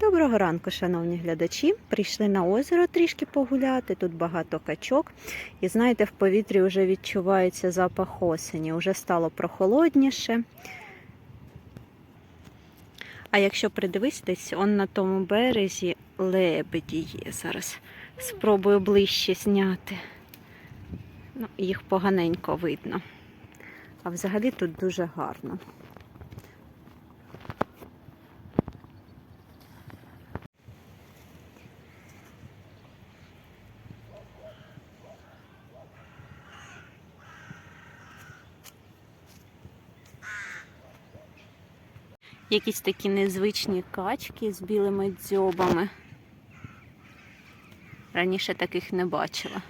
Доброго ранку, шановні глядачі. Прийшли на озеро трішки погуляти. Тут багато качок. І знаєте, в повітрі вже відчувається запах осені. Уже стало прохолодніше. А якщо придивитись, он на тому березі лебеді є. Зараз спробую ближче зняти. Ну, їх поганенько видно. А взагалі тут дуже гарно. Якісь такі незвичні качки з білими дзьобами. Раніше таких не бачила.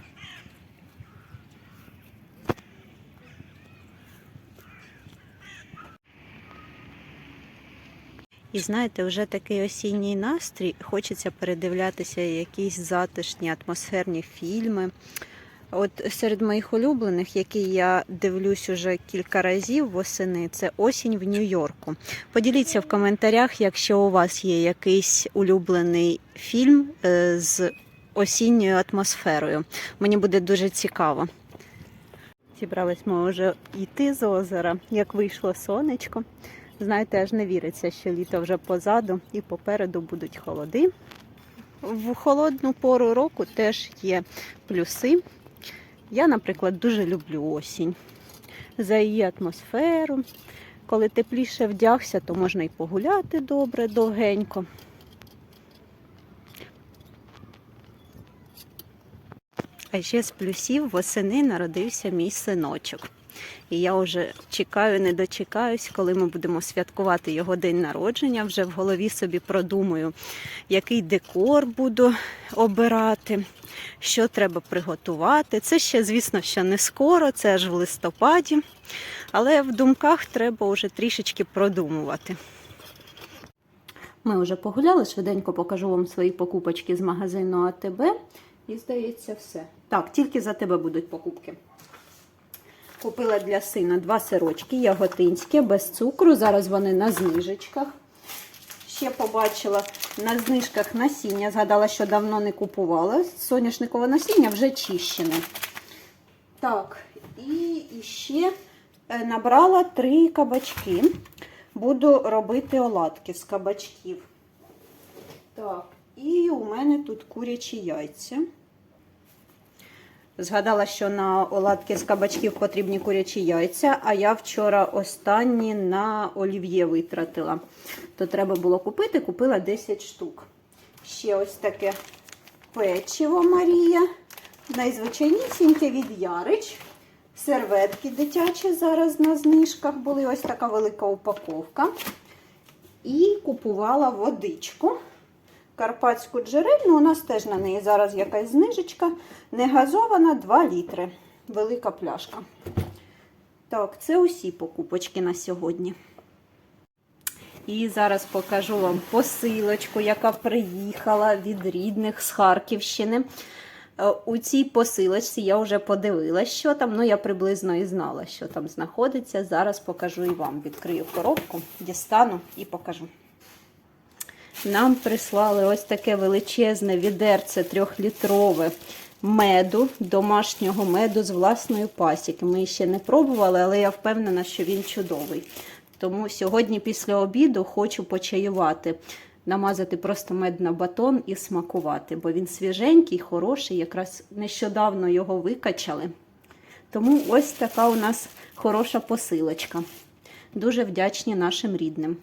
І знаєте, вже такий осінній настрій. Хочеться передивлятися якісь затишні атмосферні фільми. От серед моїх улюблених, які я дивлюсь уже кілька разів восени, це осінь в Нью-Йорку. Поділіться в коментарях, якщо у вас є якийсь улюблений фільм е, з осінньою атмосферою. Мені буде дуже цікаво. Зібрались ми вже йти з озера, як вийшло сонечко. Знаєте, аж не віриться, що літо вже позаду і попереду будуть холоди. В холодну пору року теж є плюси. Я, наприклад, дуже люблю осінь за її атмосферу. Коли тепліше вдягся, то можна і погуляти добре, довгенько. А ще з плюсів восени народився мій синочок. І я вже чекаю, не дочекаюсь, коли ми будемо святкувати його день народження. Вже в голові собі продумаю, який декор буду обирати, що треба приготувати. Це ще, звісно, ще не скоро, це аж в листопаді. Але в думках треба вже трішечки продумувати. Ми вже погуляли, швиденько покажу вам свої покупочки з магазину АТБ. І здається, все. Так, тільки за тебе будуть покупки. Купила для сина два сирочки яготинські, без цукру. Зараз вони на знижечках. Ще побачила на знижках насіння. Згадала, що давно не купувала. Соняшникове насіння вже чищене. Так, і ще е, набрала три кабачки. Буду робити оладки з кабачків. Так, і у мене тут курячі яйця. Згадала, що на оладки з кабачків потрібні курячі яйця, а я вчора останні на олів'є витратила. То треба було купити, купила 10 штук. Ще ось таке печиво Марія. Найзвичайнісіньке від Ярич. Серветки дитячі зараз на знижках були. Ось така велика упаковка. І купувала водичку. Карпатську джерельну, у нас теж на неї зараз якась знижечка. Не газована 2 літри. Велика пляшка. Так, це усі покупочки на сьогодні. І зараз покажу вам посилочку, яка приїхала від рідних з Харківщини. Е, У цій посилочці я вже подивилася, що там. Ну, я приблизно і знала, що там знаходиться. Зараз покажу і вам. Відкрию коробку, дістану і покажу. Нам прислали ось таке величезне відерце трьохлітрове меду, домашнього меду з власної пасіки. Ми ще не пробували, але я впевнена, що він чудовий. Тому сьогодні після обіду хочу почаювати, намазати просто мед на батон і смакувати, бо він свіженький, хороший, якраз нещодавно його викачали. Тому ось така у нас хороша посилочка. Дуже вдячні нашим рідним.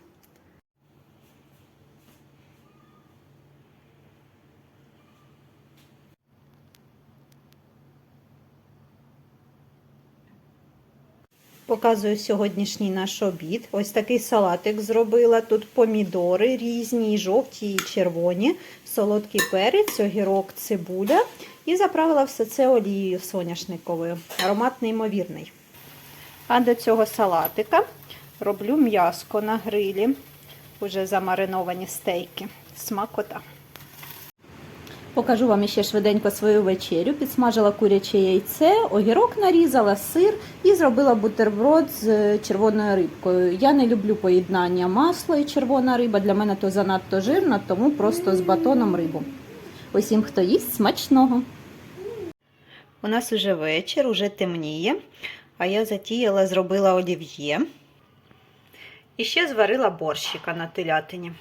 Показую сьогоднішній наш обід. Ось такий салатик зробила. Тут помідори різні, жовті і червоні, солодкий перець, огірок, цибуля. І заправила все це олією соняшниковою. Аромат неймовірний. А до цього салатика роблю м'яско на грилі. Уже замариновані стейки. Смакота. Покажу вам ще швиденько свою вечерю. Підсмажила куряче яйце, огірок нарізала, сир і зробила бутерброд з е, червоною рибкою. Я не люблю поєднання масло і червона риба. Для мене то занадто жирно, тому просто з батоном рибу. Усім, хто їсть, смачного. У нас уже вечір, уже темніє, а я затіяла, зробила олів'є. І ще зварила борщика на телятині.